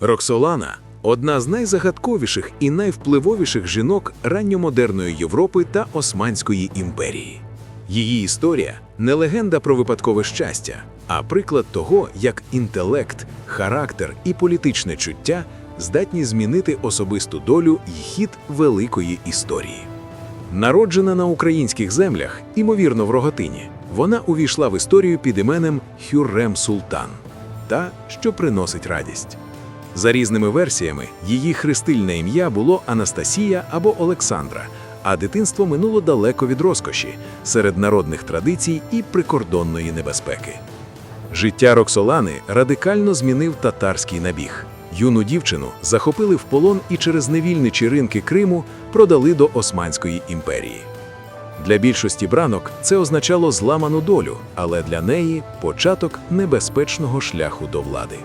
Роксолана одна з найзагадковіших і найвпливовіших жінок ранньомодерної Європи та Османської імперії. Її історія не легенда про випадкове щастя, а приклад того, як інтелект, характер і політичне чуття здатні змінити особисту долю й хід великої історії. Народжена на українських землях, імовірно в Роготині, вона увійшла в історію під іменем Хюррем Султан, та, що приносить радість. За різними версіями, її хрестильне ім'я було Анастасія або Олександра, а дитинство минуло далеко від розкоші, серед народних традицій і прикордонної небезпеки. Життя Роксолани радикально змінив татарський набіг. Юну дівчину захопили в полон і через невільничі ринки Криму продали до Османської імперії. Для більшості бранок це означало зламану долю, але для неї початок небезпечного шляху до влади.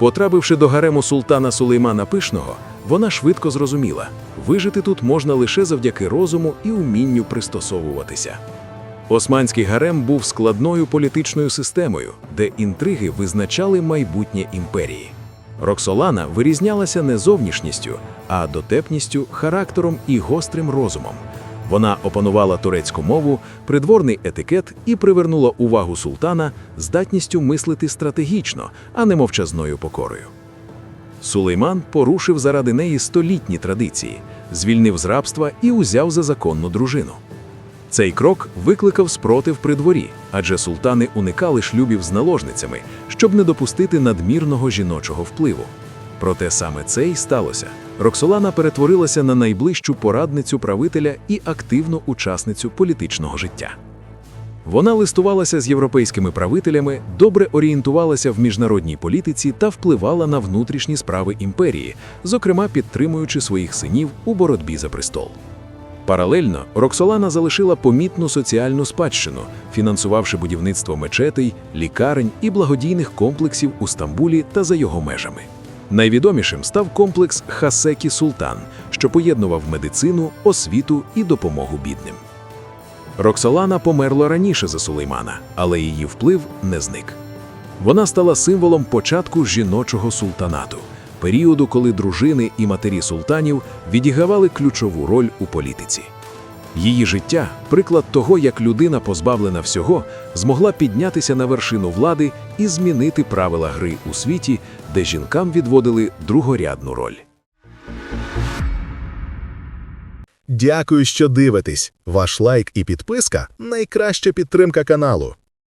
Потрапивши до гарему султана Сулеймана Пишного, вона швидко зрозуміла, вижити тут можна лише завдяки розуму і умінню пристосовуватися. Османський гарем був складною політичною системою, де інтриги визначали майбутнє імперії. Роксолана вирізнялася не зовнішністю, а дотепністю, характером і гострим розумом. Вона опанувала турецьку мову, придворний етикет і привернула увагу султана здатністю мислити стратегічно, а не мовчазною покорою. Сулейман порушив заради неї столітні традиції, звільнив з рабства і узяв за законну дружину. Цей крок викликав спротив при дворі, адже султани уникали шлюбів з наложницями, щоб не допустити надмірного жіночого впливу. Проте саме це й сталося. Роксолана перетворилася на найближчу порадницю правителя і активну учасницю політичного життя. Вона листувалася з європейськими правителями, добре орієнтувалася в міжнародній політиці та впливала на внутрішні справи імперії, зокрема підтримуючи своїх синів у боротьбі за престол. Паралельно Роксолана залишила помітну соціальну спадщину, фінансувавши будівництво мечетей, лікарень і благодійних комплексів у Стамбулі та за його межами. Найвідомішим став комплекс Хасекі Султан, що поєднував медицину, освіту і допомогу бідним. Роксолана померла раніше за Сулеймана, але її вплив не зник. Вона стала символом початку жіночого султанату, періоду, коли дружини і матері султанів відігравали ключову роль у політиці. Її життя приклад того, як людина, позбавлена всього, змогла піднятися на вершину влади і змінити правила гри у світі, де жінкам відводили другорядну роль. Дякую, що дивитесь. Ваш лайк і підписка найкраща підтримка каналу.